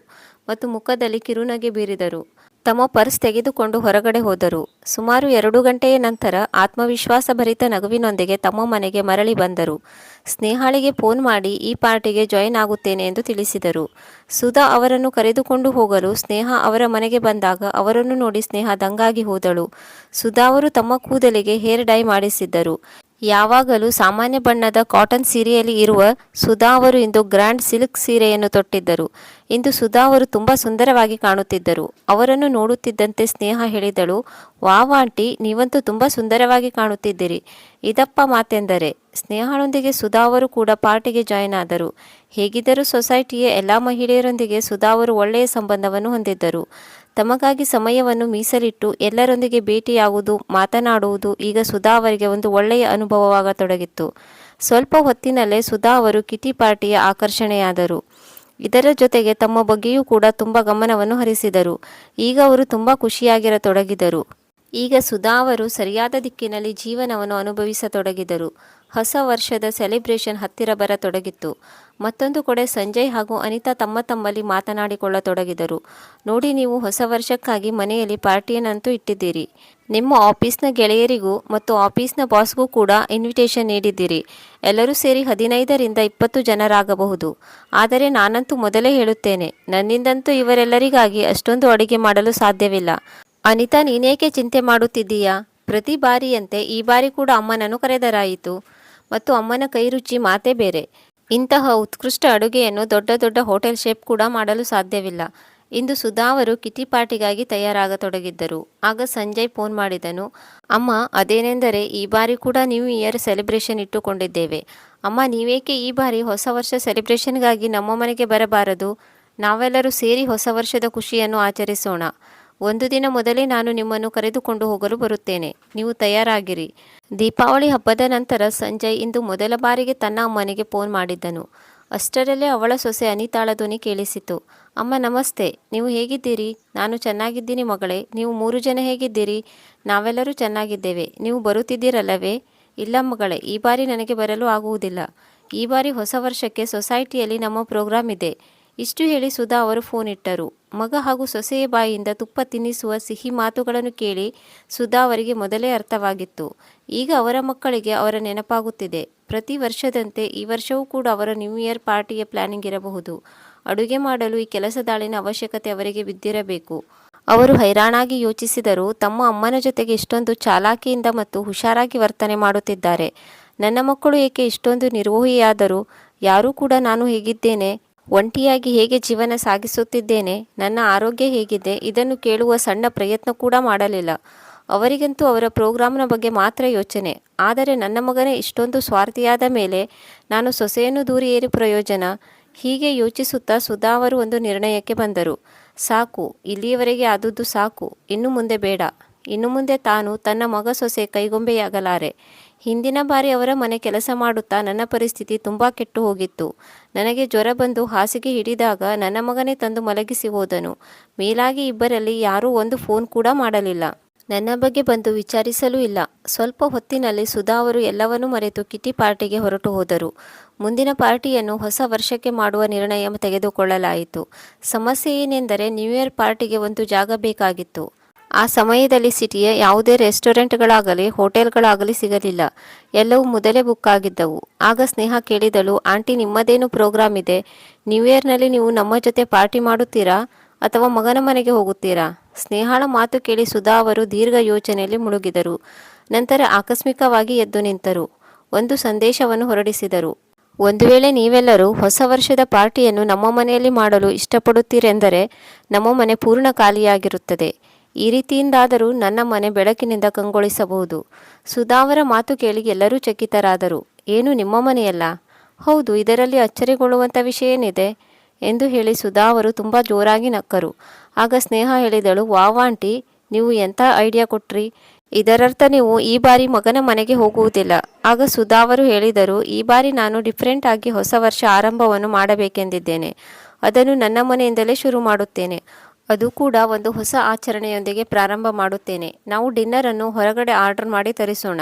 [SPEAKER 1] ಮತ್ತು ಮುಖದಲ್ಲಿ ಕಿರುನಗೆ ಬೀರಿದರು. ತಮ್ಮ ಪರ್ಸ್ ತೆಗೆದುಕೊಂಡು ಹೊರಗಡೆ ಹೋದರು. ಸುಮಾರು ಎರಡು ಗಂಟೆಯ ನಂತರ ಆತ್ಮವಿಶ್ವಾಸ ಭರಿತ ನಗುವಿನೊಂದಿಗೆ ತಮ್ಮ ಮನೆಗೆ ಮರಳಿ ಬಂದರು. ಸ್ನೇಹಾಳಿಗೆ ಫೋನ್ ಮಾಡಿ, ಈ ಪಾರ್ಟಿಗೆ ಜಾಯಿನ್ ಆಗುತ್ತೇನೆ ಎಂದು ತಿಳಿಸಿದರು. ಸುಧಾ ಅವರನ್ನು ಕರೆದುಕೊಂಡು ಹೋಗಲು ಸ್ನೇಹ ಅವರ ಮನೆಗೆ ಬಂದಾಗ ಅವರನ್ನು ನೋಡಿ ಸ್ನೇಹ ದಂಗಾಗಿ ಹೋದಳು. ಸುಧಾ ಅವರು ತಮ್ಮ ಕೂದಲಿಗೆ ಹೇರ್ ಡೈ ಮಾಡಿಸಿದ್ದರು. ಯಾವಾಗಲೂ ಸಾಮಾನ್ಯ ಬಣ್ಣದ ಕಾಟನ್ ಸೀರೆಯಲ್ಲಿ ಇರುವ ಸುಧಾ ಅವರು ಇಂದು ಗ್ರ್ಯಾಂಡ್ ಸಿಲ್ಕ್ ಸೀರೆಯನ್ನು ತೊಟ್ಟಿದ್ದರು. ಇಂದು ಸುಧಾ ಅವರು ತುಂಬ ಸುಂದರವಾಗಿ ಕಾಣುತ್ತಿದ್ದರು. ಅವರನ್ನು ನೋಡುತ್ತಿದ್ದಂತೆ ಸ್ನೇಹ ಹೇಳಿದಳು ವಾವ್ ಆಂಟಿ ನೀವಂತೂ ತುಂಬ ಸುಂದರವಾಗಿ ಕಾಣುತ್ತಿದ್ದೀರಿ. ಇದಪ್ಪ ಮಾತೆಂದರೆ ಸ್ನೇಹಳೊಂದಿಗೆ ಸುಧಾ ಅವರು ಕೂಡ ಪಾರ್ಟಿಗೆ ಜಾಯಿನ್ ಆದರು. ಹೇಗಿದ್ದರೂ ಸೊಸೈಟಿಯ ಎಲ್ಲ ಮಹಿಳೆಯರೊಂದಿಗೆ ಸುಧಾ ಅವರು ಒಳ್ಳೆಯ ಸಂಬಂಧವನ್ನು ಹೊಂದಿದ್ದರು. ತಮಗಾಗಿ ಸಮಯವನ್ನು ಮೀಸಲಿಟ್ಟು ಎಲ್ಲರೊಂದಿಗೆ ಭೇಟಿಯಾಗುವುದು, ಮಾತನಾಡುವುದು ಈಗ ಸುಧಾ ಅವರಿಗೆ ಒಂದು ಒಳ್ಳೆಯ ಅನುಭವವಾಗತೊಡಗಿತ್ತು. ಸ್ವಲ್ಪ ಹೊತ್ತಿನಲ್ಲೇ ಸುಧಾ ಅವರು ಕಿಟಿ ಪಾರ್ಟಿಯ ಆಕರ್ಷಣೆಯಾದರು. ಇದರ ಜೊತೆಗೆ ತಮ್ಮ ಬಗ್ಗೆಯೂ ಕೂಡ ತುಂಬ ಗಮನವನ್ನು ಹರಿಸಿದರು. ಈಗ ಅವರು ತುಂಬ ಖುಷಿಯಾಗಿರತೊಡಗಿದರು. ಈಗ ಸುಧಾ ಅವರು ಸರಿಯಾದ ದಿಕ್ಕಿನಲ್ಲಿ ಜೀವನವನ್ನು ಅನುಭವಿಸತೊಡಗಿದರು. ಹೊಸ ವರ್ಷದ ಸೆಲೆಬ್ರೇಷನ್ ಹತ್ತಿರ ಬರತೊಡಗಿತ್ತು. ಮತ್ತೊಂದು ಕಡೆ ಸಂಜಯ್ ಹಾಗೂ ಅನಿತಾ ತಮ್ಮ ತಮ್ಮಲ್ಲಿ ಮಾತನಾಡಿಕೊಳ್ಳತೊಡಗಿದರು. ನೋಡಿ ನೀವು ಹೊಸ ವರ್ಷಕ್ಕಾಗಿ ಮನೆಯಲ್ಲಿ ಪಾರ್ಟಿಯನ್ನಂತೂ ಇಟ್ಟಿದ್ದೀರಿ. ನಿಮ್ಮ ಆಫೀಸ್ನ ಗೆಳೆಯರಿಗೂ ಮತ್ತು ಆಫೀಸ್ನ ಬಾಸ್ಗೂ ಕೂಡ ಇನ್ವಿಟೇಷನ್ ನೀಡಿದ್ದೀರಿ. ಎಲ್ಲರೂ ಸೇರಿ ಹದಿನೈದರಿಂದ ಇಪ್ಪತ್ತು ಜನರಾಗಬಹುದು. ಆದರೆ ನಾನಂತೂ ಮೊದಲೇ ಹೇಳುತ್ತೇನೆ, ನನ್ನಿಂದಂತೂ ಇವರೆಲ್ಲರಿಗಾಗಿ ಅಷ್ಟೊಂದು ಅಡುಗೆ ಮಾಡಲು ಸಾಧ್ಯವಿಲ್ಲ. ಅನಿತಾ ನೀನೇಕೆ ಚಿಂತೆ ಮಾಡುತ್ತಿದ್ದೀಯಾ? ಪ್ರತಿ ಬಾರಿಯಂತೆ ಈ ಬಾರಿ ಕೂಡ ಅಮ್ಮನನ್ನು ಕರೆದರಾಯಿತು. ಮತ್ತು ಅಮ್ಮನ ಕೈ ರುಚಿ ಮಾತೇ ಬೇರೆ. ಇಂತಹ ಉತ್ಕೃಷ್ಟ ಅಡುಗೆಯನ್ನು ದೊಡ್ಡ ದೊಡ್ಡ ಹೋಟೆಲ್ ಶೇಪ್ ಕೂಡ ಮಾಡಲು ಸಾಧ್ಯವಿಲ್ಲ. ಇಂದು ಸುಧಾ ಅವರು ಕಿಟಿ ಪಾರ್ಟಿಗಾಗಿ ತಯಾರಾಗತೊಡಗಿದ್ದರು. ಆಗ ಸಂಜಯ್ ಫೋನ್ ಮಾಡಿದನು, ಅಮ್ಮ, ಅದೇನೆಂದರೆ ಈ ಬಾರಿ ಕೂಡ ನ್ಯೂ ಇಯರ್ ಸೆಲೆಬ್ರೇಷನ್ ಇಟ್ಟುಕೊಂಡಿದ್ದೇವೆ. ಅಮ್ಮ, ನೀವೇಕೆ ಈ ಬಾರಿ ಹೊಸ ವರ್ಷ ಸೆಲೆಬ್ರೇಷನ್ಗಾಗಿ ನಮ್ಮ ಮನೆಗೆ ಬರಬಾರದು? ನಾವೆಲ್ಲರೂ ಸೇರಿ ಹೊಸ ವರ್ಷದ ಖುಷಿಯನ್ನು ಆಚರಿಸೋಣ. ಒಂದು ದಿನ ಮೊದಲೇ ನಾನು ನಿಮ್ಮನ್ನು ಕರೆದುಕೊಂಡು ಹೋಗಲು ಬರುತ್ತೇನೆ. ನೀವು ತಯಾರಾಗಿರಿ. ದೀಪಾವಳಿ ಹಬ್ಬದ ನಂತರ ಸಂಜಯ್ ಇಂದು ಮೊದಲ ಬಾರಿಗೆ ತನ್ನ ಅಮ್ಮನಿಗೆ ಫೋನ್ ಮಾಡಿದ್ದನು. ಅಷ್ಟರಲ್ಲೇ ಅವಳ ಸೊಸೆ ಅನಿತಾಳ ಧ್ವನಿ ಕೇಳಿಸಿತು. ಅಮ್ಮ ನಮಸ್ತೆ, ನೀವು ಹೇಗಿದ್ದೀರಿ? ನಾನು ಚೆನ್ನಾಗಿದ್ದೀನಿ ಮಗಳೇ. ನೀವು ಮೂರು ಜನ ಹೇಗಿದ್ದೀರಿ? ನಾವೆಲ್ಲರೂ ಚೆನ್ನಾಗಿದ್ದೇವೆ. ನೀವು ಬರುತ್ತಿದ್ದೀರಲ್ಲವೇ? ಇಲ್ಲ ಮಗಳೇ, ಈ ಬಾರಿ ನನಗೆ ಬರಲು ಆಗುವುದಿಲ್ಲ. ಈ ಬಾರಿ ಹೊಸ ವರ್ಷಕ್ಕೆ ಸೊಸೈಟಿಯಲ್ಲಿ ನಮ್ಮ ಪ್ರೋಗ್ರಾಮ್ ಇದೆ. ಇಷ್ಟು ಹೇಳಿ ಸುಧಾ ಅವರು ಫೋನ್ ಇಟ್ಟರು. ಮಗ ಹಾಗೂ ಸೊಸೆಯ ಬಾಯಿಯಿಂದ ತುಪ್ಪ ತಿನ್ನಿಸುವ ಸಿಹಿ ಮಾತುಗಳನ್ನು ಕೇಳಿ ಸುಧಾ ಅವರಿಗೆ ಮೊದಲೇ ಅರ್ಥವಾಗಿತ್ತು. ಈಗ ಅವರ ಮಕ್ಕಳಿಗೆ ಅವರ ನೆನಪಾಗುತ್ತಿದೆ. ಪ್ರತಿ ವರ್ಷದಂತೆ ಈ ವರ್ಷವೂ ಕೂಡ ಅವರ ನ್ಯೂ ಇಯರ್ ಪಾರ್ಟಿಯ ಪ್ಲಾನಿಂಗ್ ಇರಬಹುದು. ಅಡುಗೆ ಮಾಡಲು ಈ ಕೆಲಸದಾಳಿನ ಅವಶ್ಯಕತೆ ಅವರಿಗೆ ಬಿದ್ದಿರಬೇಕು. ಅವರು ಹೈರಾಣಾಗಿ ಯೋಚಿಸಿದರು ತಮ್ಮ ಅಮ್ಮನ ಜೊತೆಗೆ ಇಷ್ಟೊಂದು ಚಾಲಾಕಿಯಿಂದ ಮತ್ತು ಹುಷಾರಾಗಿ ವರ್ತನೆ ಮಾಡುತ್ತಿದ್ದಾರೆ. ನನ್ನ ಮಕ್ಕಳು ಏಕೆ ಇಷ್ಟೊಂದು ನಿರ್ವೋಹಿಯಾದರೂ, ಯಾರೂ ಕೂಡ ನಾನು ಹೇಗಿದ್ದೇನೆ? ಒಂಟಿಯಾಗಿ ಹೇಗೆ ಜೀವನ ಸಾಗಿಸುತ್ತಿದ್ದೇನೆ, ನನ್ನ ಆರೋಗ್ಯ ಹೇಗಿದೆ, ಇದನ್ನು ಕೇಳುವ ಸಣ್ಣ ಪ್ರಯತ್ನ ಕೂಡ ಮಾಡಲಿಲ್ಲ. ಅವರಿಗಂತೂ ಅವರ ಪ್ರೋಗ್ರಾಮ್ನ ಬಗ್ಗೆ ಮಾತ್ರ ಯೋಚನೆ. ಆದರೆ ನನ್ನ ಮಗನೇ ಇಷ್ಟೊಂದು ಸ್ವಾರ್ಥಿಯಾದ ಮೇಲೆ ನಾನು ಸೊಸೆಯನ್ನು ದೂರಿ ಏರಿ ಪ್ರಯೋಜನ? ಹೀಗೆ ಯೋಚಿಸುತ್ತಾ ಸುಧಾ ಅವರು ಒಂದು ನಿರ್ಣಯಕ್ಕೆ ಬಂದರು. ಸಾಕು, ಇಲ್ಲಿಯವರೆಗೆ ಆದದ್ದು ಸಾಕು, ಇನ್ನು ಮುಂದೆ ಬೇಡ. ಇನ್ನು ಮುಂದೆ ತಾನು ತನ್ನ ಮಗ ಸೊಸೆ ಕೈಗೊಂಬೆಯಾಗಲಾರೆ. ಹಿಂದಿನ ಬಾರಿ ಅವರ ಮನೆ ಕೆಲಸ ಮಾಡುತ್ತಾ ನನ್ನ ಪರಿಸ್ಥಿತಿ ತುಂಬ ಕೆಟ್ಟು ಹೋಗಿತ್ತು. ನನಗೆ ಜ್ವರ ಬಂದು ಹಾಸಿಗೆ ಹಿಡಿದಾಗ ನನ್ನ ಮಗನೇ ತಂದು ಮಲಗಿಸಿ ಹೋದನು. ಮೇಲಾಗಿ ಇಬ್ಬರಲ್ಲಿ ಯಾರೂ ಒಂದು ಫೋನ್ ಕೂಡ ಮಾಡಲಿಲ್ಲ. ನನ್ನ ಬಗ್ಗೆ ಬಂದು ವಿಚಾರಿಸಲೂ ಇಲ್ಲ. ಸ್ವಲ್ಪ ಹೊತ್ತಿನಲ್ಲಿ ಸುಧಾ ಅವರು ಎಲ್ಲವನ್ನೂ ಮರೆತು ಕಿಟಿ ಪಾರ್ಟಿಗೆ ಹೊರಟು ಹೋದರು. ಮುಂದಿನ ಪಾರ್ಟಿಯನ್ನು ಹೊಸ ವರ್ಷಕ್ಕೆ ಮಾಡುವ ನಿರ್ಣಯ ತೆಗೆದುಕೊಳ್ಳಲಾಯಿತು. ಸಮಸ್ಯೆ ಏನೆಂದರೆ ನ್ಯೂ ಇಯರ್ ಪಾರ್ಟಿಗೆ ಒಂದು ಜಾಗ ಬೇಕಾಗಿತ್ತು. ಆ ಸಮಯದಲ್ಲಿ ಸಿಟಿಯ ಯಾವುದೇ ರೆಸ್ಟೋರೆಂಟ್ಗಳಾಗಲಿ ಹೋಟೆಲ್ಗಳಾಗಲಿ ಸಿಗಲಿಲ್ಲ. ಎಲ್ಲವೂ ಮೊದಲೇ ಬುಕ್ ಆಗಿದ್ದವು. ಆಗ ಸ್ನೇಹ ಕೇಳಿದಳು, ಆಂಟಿ, ನಿಮ್ಮದೇನು ಪ್ರೋಗ್ರಾಮ್ ಇದೆ? ನ್ಯೂ ಇಯರ್ನಲ್ಲಿ ನೀವು ನಮ್ಮ ಜೊತೆ ಪಾರ್ಟಿ ಮಾಡುತ್ತೀರಾ? ಅಥವಾ ಮಗನ ಮನೆಗೆ ಹೋಗುತ್ತೀರಾ? ಸ್ನೇಹಾಳ ಮಾತು ಕೇಳಿ ಸುಧಾ ಅವರು ದೀರ್ಘ ಯೋಚನೆಯಲ್ಲಿ ಮುಳುಗಿದರು. ನಂತರ ಆಕಸ್ಮಿಕವಾಗಿ ಎದ್ದು ನಿಂತರು. ಒಂದು ಸಂದೇಶವನ್ನು ಹೊರಡಿಸಿದರು. ಒಂದು ವೇಳೆ ನೀವೆಲ್ಲರೂ ಹೊಸ ವರ್ಷದ ಪಾರ್ಟಿಯನ್ನು ನಮ್ಮ ಮನೆಯಲ್ಲಿ ಮಾಡಲು ಇಷ್ಟಪಡುತ್ತೀರೆಂದರೆ ನಮ್ಮ ಮನೆ ಪೂರ್ಣ ಖಾಲಿಯಾಗಿರುತ್ತದೆ. ಈ ರೀತಿಯಿಂದಾದರೂ ನನ್ನ ಮನೆ ಬೆಳಕಿನಿಂದ ಕಂಗೊಳಿಸಬಹುದು. ಸುಧಾವರ ಮಾತು ಕೇಳಿ ಎಲ್ಲರೂ ಚಕಿತರಾದರು. ಏನು ನಿಮ್ಮ ಮನೆಯಲ್ಲ? ಹೌದು, ಇದರಲ್ಲಿ ಅಚ್ಚರಿಗೊಳ್ಳುವಂಥ ವಿಷಯ ಏನಿದೆ? ಎಂದು ಹೇಳಿ ಸುಧಾ ಅವರು ತುಂಬ ಜೋರಾಗಿ ನಕ್ಕರು. ಆಗ ಸ್ನೇಹ ಹೇಳಿದಳು ವಾವಾಂಟಿ ನೀವು ಎಂಥ ಐಡಿಯಾ ಕೊಟ್ರಿ? ಇದರರ್ಥ ನೀವು ಈ ಬಾರಿ ಮಗನ ಮನೆಗೆ ಹೋಗುವುದಿಲ್ಲ. ಆಗ ಸುಧಾ ಅವರು ಹೇಳಿದರು, ಈ ಬಾರಿ ನಾನು ಡಿಫ್ರೆಂಟ್ ಆಗಿ ಹೊಸ ವರ್ಷ ಆರಂಭವನ್ನು ಮಾಡಬೇಕೆಂದಿದ್ದೇನೆ. ಅದನ್ನು ನನ್ನ ಮನೆಯಿಂದಲೇ ಶುರು ಮಾಡುತ್ತೇನೆ. ಅದು ಕೂಡ ಒಂದು ಹೊಸ ಆಚರಣೆಯೊಂದಿಗೆ ಪ್ರಾರಂಭ ಮಾಡುತ್ತೇನೆ. ನಾವು ಡಿನ್ನರನ್ನು ಹೊರಗಡೆ ಆರ್ಡರ್ ಮಾಡಿ ತರಿಸೋಣ.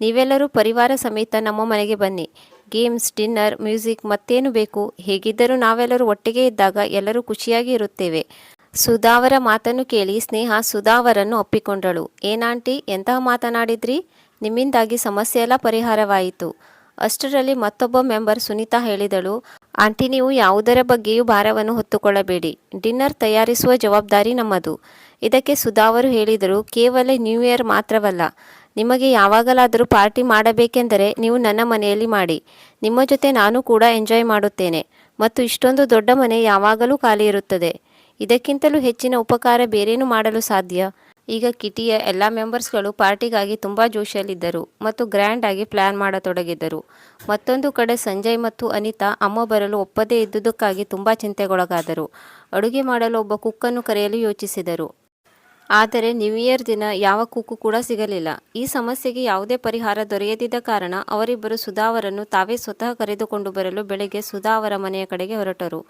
[SPEAKER 1] ನೀವೆಲ್ಲರೂ ಪರಿವಾರ ಸಮೇತ ನಮ್ಮ ಮನೆಗೆ ಬನ್ನಿ. ಗೇಮ್ಸ್, ಡಿನ್ನರ್, ಮ್ಯೂಸಿಕ್ ಮತ್ತೇನು ಬೇಕು? ಹೇಗಿದ್ದರೂ ನಾವೆಲ್ಲರೂ ಒಟ್ಟಿಗೆ ಇದ್ದಾಗ ಎಲ್ಲರೂ ಖುಷಿಯಾಗಿ ಇರುತ್ತೇವೆ. ಸುಧಾವರ ಮಾತನ್ನು ಕೇಳಿ ಸ್ನೇಹ ಸುಧಾವರನ್ನು ಒಪ್ಪಿಕೊಂಡಳು. ಏನಾಂಟಿ ಎಂತಹ ಮಾತನಾಡಿದ್ರಿ? ನಿಮ್ಮಿಂದಾಗಿ ಸಮಸ್ಯೆ ಎಲ್ಲ ಪರಿಹಾರವಾಯಿತು. ಅಷ್ಟರಲ್ಲಿ ಮತ್ತೊಬ್ಬ ಮೆಂಬರ್ ಸುನೀತಾ ಹೇಳಿದಳು, ಆಂಟಿ, ನೀವು ಯಾವುದರ ಬಗ್ಗೆಯೂ ಭಾರವನ್ನು ಹೊತ್ತುಕೊಳ್ಳಬೇಡಿ. ಡಿನ್ನರ್ ತಯಾರಿಸುವ ಜವಾಬ್ದಾರಿ ನಮ್ಮದು. ಇದಕ್ಕೆ ಸುಧಾ ಅವರು ಹೇಳಿದರು, ಕೇವಲ ನ್ಯೂ ಇಯರ್ ಮಾತ್ರವಲ್ಲ. ನಿಮಗೆ ಯಾವಾಗಲಾದರೂ ಪಾರ್ಟಿ ಮಾಡಬೇಕೆಂದರೆ ನೀವು ನನ್ನ ಮನೆಯಲ್ಲಿ ಮಾಡಿ. ನಿಮ್ಮ ಜೊತೆ ನಾನು ಕೂಡ ಎಂಜಾಯ್ ಮಾಡುತ್ತೇನೆ. ಮತ್ತು ಇಷ್ಟೊಂದು ದೊಡ್ಡ ಮನೆ ಯಾವಾಗಲೂ ಖಾಲಿ ಇರುತ್ತದೆ. ಇದಕ್ಕಿಂತಲೂ ಹೆಚ್ಚಿನ ಉಪಕಾರ ಬೇರೇನು ಮಾಡಲು ಸಾಧ್ಯ? ಈಗ ಕಿಟಿಯ ಎಲ್ಲ ಮೆಂಬರ್ಸ್ಗಳು ಪಾರ್ಟಿಗಾಗಿ ತುಂಬ ಜೋಶಿಯಲ್ಲಿದ್ದರು ಮತ್ತು ಗ್ರ್ಯಾಂಡ್ ಆಗಿ ಪ್ಲ್ಯಾನ್ ಮಾಡತೊಡಗಿದ್ದರು. ಮತ್ತೊಂದು ಕಡೆ ಸಂಜಯ್ ಮತ್ತು ಅನಿತಾ ಅಮ್ಮ ಬರಲು ಒಪ್ಪದೇ ಇದ್ದುದಕ್ಕಾಗಿ ತುಂಬ ಚಿಂತೆಗೊಳಗಾದರು. ಅಡುಗೆ ಮಾಡಲು ಒಬ್ಬ ಕುಕ್ಕನ್ನು ಕರೆಯಲು ಯೋಚಿಸಿದರು. ಆದರೆ ನ್ಯೂ ಇಯರ್ ದಿನ ಯಾವ ಕುಕ್ಕು ಕೂಡ ಸಿಗಲಿಲ್ಲ. ಈ ಸಮಸ್ಯೆಗೆ ಯಾವುದೇ ಪರಿಹಾರ ದೊರೆಯದಿದ್ದ ಕಾರಣ ಅವರಿಬ್ಬರು ಸುಧಾವರನ್ನು ತಾವೇ ಸ್ವತಃ ಕರೆದುಕೊಂಡು ಬರಲು ಬೆಳಗ್ಗೆ ಸುಧಾ ಅವರ ಮನೆಯ ಕಡೆಗೆ ಹೊರಟರು.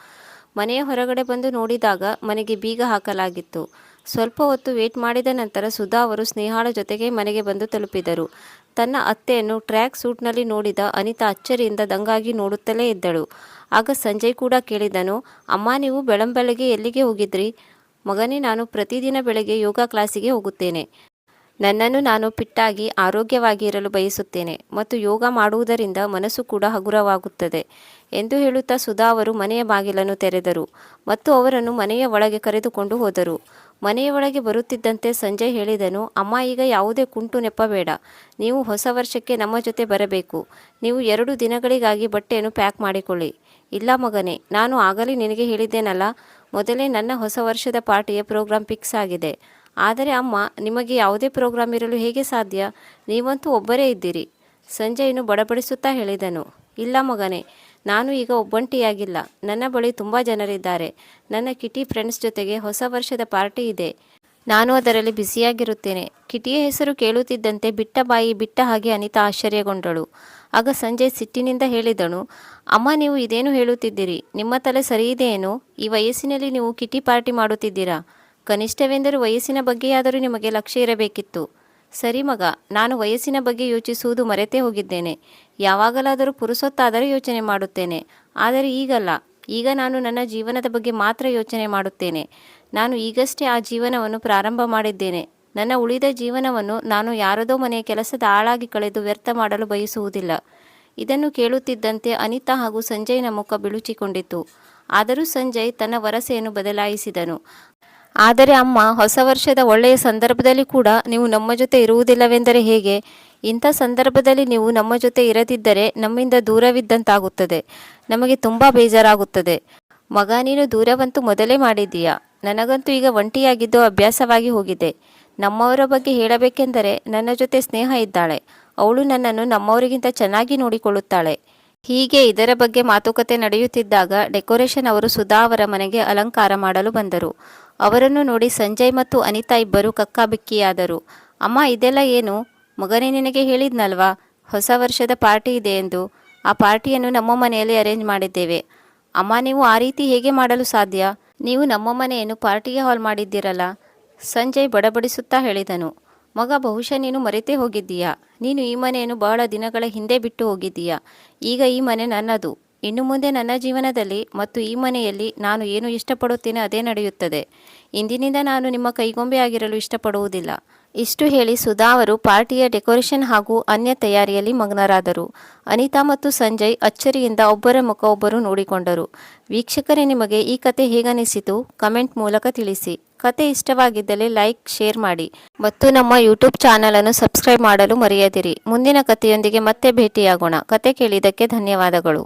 [SPEAKER 1] ಮನೆಯ ಹೊರಗಡೆ ಬಂದು ನೋಡಿದಾಗ ಮನೆಗೆ ಬೀಗ ಹಾಕಲಾಗಿತ್ತು. ಸ್ವಲ್ಪ ಹೊತ್ತು ವೇಟ್ ಮಾಡಿದ ನಂತರ ಸುಧಾ ಅವರು ಸ್ನೇಹಾಳ ಜೊತೆಗೆ ಮನೆಗೆ ಬಂದು ತಲುಪಿದರು. ತನ್ನ ಅತ್ತೆಯನ್ನು ಟ್ರ್ಯಾಕ್ ಸೂಟ್ನಲ್ಲಿ ನೋಡಿದ ಅನಿತಾ ಅಚ್ಚರಿಯಿಂದ ದಂಗಾಗಿ ನೋಡುತ್ತಲೇ ಇದ್ದಳು. ಆಗ ಸಂಜಯ್ ಕೂಡ ಕೇಳಿದನು, ಅಮ್ಮ, ನೀವು ಬೆಳಂಬೆಳಗ್ಗೆ ಎಲ್ಲಿಗೆ ಹೋಗಿದ್ರಿ? ಮಗನೇ, ನಾನು ಪ್ರತಿದಿನ ಬೆಳಗ್ಗೆ ಯೋಗ ಕ್ಲಾಸಿಗೆ ಹೋಗುತ್ತೇನೆ. ನನ್ನನ್ನು ನಾನು ಪಿಟ್ಟಾಗಿ ಆರೋಗ್ಯವಾಗಿ ಇರಲು ಬಯಸುತ್ತೇನೆ ಮತ್ತು ಯೋಗ ಮಾಡುವುದರಿಂದ ಮನಸ್ಸು ಕೂಡ ಹಗುರವಾಗುತ್ತದೆ ಎಂದು ಹೇಳುತ್ತಾ ಸುಧಾ ಅವರು ಮನೆಯ ಬಾಗಿಲನ್ನು ತೆರೆದರು ಮತ್ತು ಅವರನ್ನು ಮನೆಯ ಒಳಗೆ ಕರೆದುಕೊಂಡು ಹೋದರು. ಮನೆಯ ಒಳಗೆ ಬರುತ್ತಿದ್ದಂತೆ ಸಂಜಯ್ ಹೇಳಿದನು, ಅಮ್ಮ, ಈಗ ಯಾವುದೇ ಕುಂಟು ನೆಪ್ಪಬೇಡ. ನೀವು ಹೊಸ ವರ್ಷಕ್ಕೆ ನಮ್ಮ ಜೊತೆ ಬರಬೇಕು. ನೀವು ಎರಡು ದಿನಗಳಿಗಾಗಿ ಬಟ್ಟೆಯನ್ನು ಪ್ಯಾಕ್ ಮಾಡಿಕೊಳ್ಳಿ. ಇಲ್ಲ ಮಗನೇ, ನಾನು ಆಗಲೇ ನಿನಗೆ ಹೇಳಿದ್ದೇನಲ್ಲ, ಮೊದಲೇ ನನ್ನ ಹೊಸ ವರ್ಷದ ಪಾರ್ಟಿಯ ಪ್ರೋಗ್ರಾಂ ಫಿಕ್ಸ್ ಆಗಿದೆ. ಆದರೆ ಅಮ್ಮ, ನಿಮಗೆ ಯಾವುದೇ ಪ್ರೋಗ್ರಾಂ ಇರಲು ಹೇಗೆ ಸಾಧ್ಯ? ನೀವಂತೂ ಒಬ್ಬರೇ ಇದ್ದೀರಿ. ಸಂಜಯನು ಬಡಬಡಿಸುತ್ತಾ ಹೇಳಿದನು, ಇಲ್ಲ ಮಗನೇ ನಾನು ಈಗ ಒಬ್ಬಂಟಿಯಾಗಿಲ್ಲ. ನನ್ನ ಬಳಿ ತುಂಬ ಜನರಿದ್ದಾರೆ. ನನ್ನ ಕಿಟಿ ಫ್ರೆಂಡ್ಸ್ ಜೊತೆಗೆ ಹೊಸ ವರ್ಷದ ಪಾರ್ಟಿ ಇದೆ. ನಾನು ಅದರಲ್ಲಿ ಬಿಸಿಯಾಗಿರುತ್ತೇನೆ ಕಿಟಿಯ ಹೆಸರು ಕೇಳುತ್ತಿದ್ದಂತೆ ಬಿಟ್ಟ ಬಾಯಿ ಬಿಟ್ಟ ಹಾಗೆ ಅನಿತಾ ಆಶ್ಚರ್ಯಗೊಂಡಳು. ಆಗ ಸಂಜಯ್ ಸಿಟ್ಟಿನಿಂದ ಹೇಳಿದಳು ಅಮ್ಮ, ನೀವು ಇದೇನು ಹೇಳುತ್ತಿದ್ದೀರಿ? ನಿಮ್ಮ ತಲೆ ಸರಿಯಿದೆಯೇನು ಈ ವಯಸ್ಸಿನಲ್ಲಿ ನೀವು ಕಿಟಿ ಪಾರ್ಟಿ ಮಾಡುತ್ತಿದ್ದೀರಾ? ಕನಿಷ್ಠವೆಂದರೂ ವಯಸ್ಸಿನ ಬಗ್ಗೆಯಾದರೂ ನಿಮಗೆ ಲಕ್ಷ್ಯ ಇರಬೇಕಿತ್ತು. ಸರಿ ಮಗ, ನಾನು ವಯಸ್ಸಿನ ಬಗ್ಗೆ ಯೋಚಿಸುವುದು ಮರೆತೇ ಹೋಗಿದ್ದೇನೆ. ಯಾವಾಗಲಾದರೂ ಪುರುಸೊತ್ತಾದರೂ ಯೋಚನೆ ಮಾಡುತ್ತೇನೆ. ಆದರೆ ಈಗಲ್ಲ. ಈಗ ನಾನು ನನ್ನ ಜೀವನದ ಬಗ್ಗೆ ಮಾತ್ರ ಯೋಚನೆ ಮಾಡುತ್ತೇನೆ. ನಾನು ಈಗಷ್ಟೇ ಆ ಜೀವನವನ್ನು ಪ್ರಾರಂಭ ಮಾಡಿದ್ದೇನೆ. ನನ್ನ ಉಳಿದ ಜೀವನವನ್ನು ನಾನು ಯಾರದೋ ಮನೆಯ ಕೆಲಸದ ಆಳಾಗಿ ಕಳೆದು ವ್ಯರ್ಥ ಮಾಡಲು ಬಯಸುವುದಿಲ್ಲ. ಇದನ್ನು ಕೇಳುತ್ತಿದ್ದಂತೆ ಅನಿತಾ ಹಾಗೂ ಸಂಜಯ್ನ ಮುಖ ಬಿಳುಚಿಕೊಂಡಿತು ಆದರೂ ಸಂಜಯ್ ತನ್ನ ವರಸೆಯನ್ನು ಬದಲಾಯಿಸಿದನು. ಆದರೆ ಅಮ್ಮ, ಹೊಸ ವರ್ಷದ ಒಳ್ಳೆಯ ಸಂದರ್ಭದಲ್ಲಿ ಕೂಡ ನೀವು ನಮ್ಮ ಜೊತೆ ಇರುವುದಿಲ್ಲವೆಂದರೆ ಹೇಗೆ? ಇಂಥ ಸಂದರ್ಭದಲ್ಲಿ ನೀವು ನಮ್ಮ ಜೊತೆ ಇರದಿದ್ದರೆ ನಮ್ಮಿಂದ ದೂರವಿದ್ದಂತಾಗುತ್ತದೆ. ನಮಗೆ ತುಂಬ ಬೇಜಾರಾಗುತ್ತದೆ. ಮಗ, ನೀನು ದೂರವಂತೂ ಮೊದಲೇ ಮಾಡಿದ್ದೀಯಾ? ನನಗಂತೂ ಈಗ ಒಂಟಿಯಾಗಿದ್ದು ಅಭ್ಯಾಸವಾಗಿ ಹೋಗಿದೆ. ನಮ್ಮವರ ಬಗ್ಗೆ ಹೇಳಬೇಕೆಂದರೆ ನನ್ನ ಜೊತೆ ಸ್ನೇಹ ಇದ್ದಾಳೆ. ಅವಳು ನನ್ನನ್ನು ನಮ್ಮವರಿಗಿಂತ ಚೆನ್ನಾಗಿ ನೋಡಿಕೊಳ್ಳುತ್ತಾಳೆ. ಹೀಗೆ ಇದರ ಬಗ್ಗೆ ಮಾತುಕತೆ ನಡೆಯುತ್ತಿದ್ದಾಗ ಡೆಕೋರೇಷನ್ ಅವರು ಸುಧಾ ಅವರ ಮನೆಗೆ ಅಲಂಕಾರ ಮಾಡಲು ಬಂದರು. ಅವರನ್ನು ನೋಡಿ ಸಂಜಯ್ ಮತ್ತು ಅನಿತಾ ಇಬ್ಬರು ಕಕ್ಕಾಬಿಕ್ಕಿಯಾದರು. ಅಮ್ಮ, ಇದೆಲ್ಲ ಏನು? ಮಗನೇ ನಿನಗೆ ಹೇಳಿದ್ನಲ್ವಾ? ಹೊಸ ವರ್ಷದ ಪಾರ್ಟಿ ಇದೆ ಎಂದು. ಆ ಪಾರ್ಟಿಯನ್ನು ನಮ್ಮ ಮನೆಯಲ್ಲಿ ಅರೇಂಜ್ ಮಾಡಿದ್ದೇವೆ. ಅಮ್ಮ, ನೀವು ಆ ರೀತಿ ಹೇಗೆ ಮಾಡಲು ಸಾಧ್ಯ? ನೀವು ನಮ್ಮ ಮನೆಯನ್ನು ಪಾರ್ಟಿಗೆ ಹಾಲ್ ಮಾಡಿದ್ದೀರಲ್ಲ? ಸಂಜಯ್ ಬಡಬಡಿಸುತ್ತಾ ಹೇಳಿದನು. ಮಗ, ಬಹುಶಃ ನೀನು ಮರೆತೇ ಹೋಗಿದ್ದೀಯಾ? ನೀನು ಈ ಮನೆಯನ್ನು ಬಹಳ ದಿನಗಳ ಹಿಂದೆ ಬಿಟ್ಟು ಹೋಗಿದ್ದೀಯಾ? ಈಗ ಈ ಮನೆ ನನ್ನದು. ಇನ್ನು ಮುಂದೆ ನನ್ನ ಜೀವನದಲ್ಲಿ ಮತ್ತು ಈ ಮನೆಯಲ್ಲಿ ನಾನು ಏನು ಇಷ್ಟಪಡುತ್ತೇನೆ ಅದೇ ನಡೆಯುತ್ತದೆ. ಇಂದಿನಿಂದ ನಾನು ನಿಮ್ಮ ಕೈಗೊಂಬೆ ಆಗಿರಲು ಇಷ್ಟಪಡುವುದಿಲ್ಲ. ಇಷ್ಟು ಹೇಳಿ ಸುಧಾ ಅವರು ಪಾರ್ಟಿಯ ಡೆಕೋರೇಷನ್ ಹಾಗೂ ಅನ್ಯ ತಯಾರಿಯಲ್ಲಿ ಮಗ್ನರಾದರು. ಅನಿತಾ ಮತ್ತು ಸಂಜಯ್ ಅಚ್ಚರಿಯಿಂದ ಒಬ್ಬರ ಮುಖ ಒಬ್ಬರು ನೋಡಿಕೊಂಡರು. ವೀಕ್ಷಕರೇ, ನಿಮಗೆ ಈ ಕತೆ ಹೇಗನಿಸಿತು ಕಮೆಂಟ್ ಮೂಲಕ ತಿಳಿಸಿ. ಕತೆ ಇಷ್ಟವಾಗಿದ್ದಲ್ಲಿ ಲೈಕ್, ಶೇರ್ ಮಾಡಿ ಮತ್ತು ನಮ್ಮ ಯೂಟ್ಯೂಬ್ ಚಾನಲನ್ನು ಸಬ್ಸ್ಕ್ರೈಬ್ ಮಾಡಲು ಮರೆಯದಿರಿ. ಮುಂದಿನ ಕಥೆಯೊಂದಿಗೆ ಮತ್ತೆ ಭೇಟಿಯಾಗೋಣ. ಕತೆ ಕೇಳಿದ್ದಕ್ಕೆ ಧನ್ಯವಾದಗಳು.